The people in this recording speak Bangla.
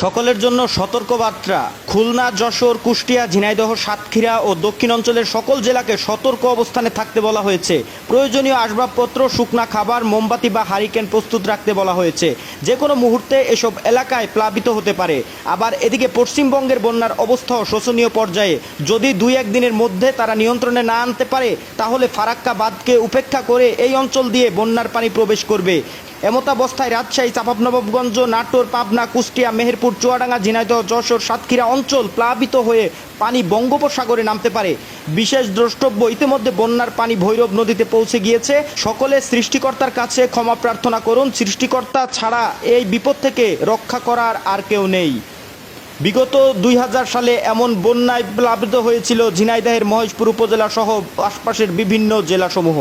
সকলের জন্য সতর্কবার্তা। খুলনা, যশোর, কুষ্টিয়া, ঝিনাইদহ, সাতক্ষীরা ও দক্ষিণ অঞ্চলের সকল জেলাকে সতর্ক অবস্থানে থাকতে বলা হয়েছে। প্রয়োজনীয় আসবাবপত্র, শুকনা খাবার, মোমবাতি বা হারিকেন প্রস্তুত রাখতে বলা হয়েছে। যে কোনো মুহূর্তে এসব এলাকায় প্লাবিত হতে পারে। আবার এদিকে পশ্চিমবঙ্গের বন্যার অবস্থাও শোচনীয় পর্যায়ে। যদি দুই একদিনের মধ্যে তারা নিয়ন্ত্রণে না আনতে পারে, তাহলে ফারাক্কা বাঁধকে উপেক্ষা করে এই অঞ্চল দিয়ে বন্যার পানি প্রবেশ করবে। এমতাবস্থায় রাজশাহী চাঁপাবনবাবগঞ্জ নাটোর, পাবনা, কুষ্টিয়া, মেহেরপুর, চুয়াডাঙ্গা, ঝিনাইদহ, যশোর, সাতক্ষীরা অঞ্চল প্লাবিত হয়ে পানি বঙ্গোপসাগরে নামতে পারে। বিশেষ দ্রষ্টব্য ইতিমধ্যে বন্যার পানি ভৈরব নদীতে পৌঁছে গিয়েছে। সকলে সৃষ্টিকর্তার কাছে ক্ষমা প্রার্থনা করুন। সৃষ্টিকর্তা ছাড়া এই বিপদ থেকে রক্ষা করার আর কেউ নেই। বিগত দুই হাজার সালে এমন বন্যায় প্লাবিত হয়েছিল ঝিনাইদহের মহেশপুর উপজেলা সহ আশপাশের বিভিন্ন জেলাসমূহ।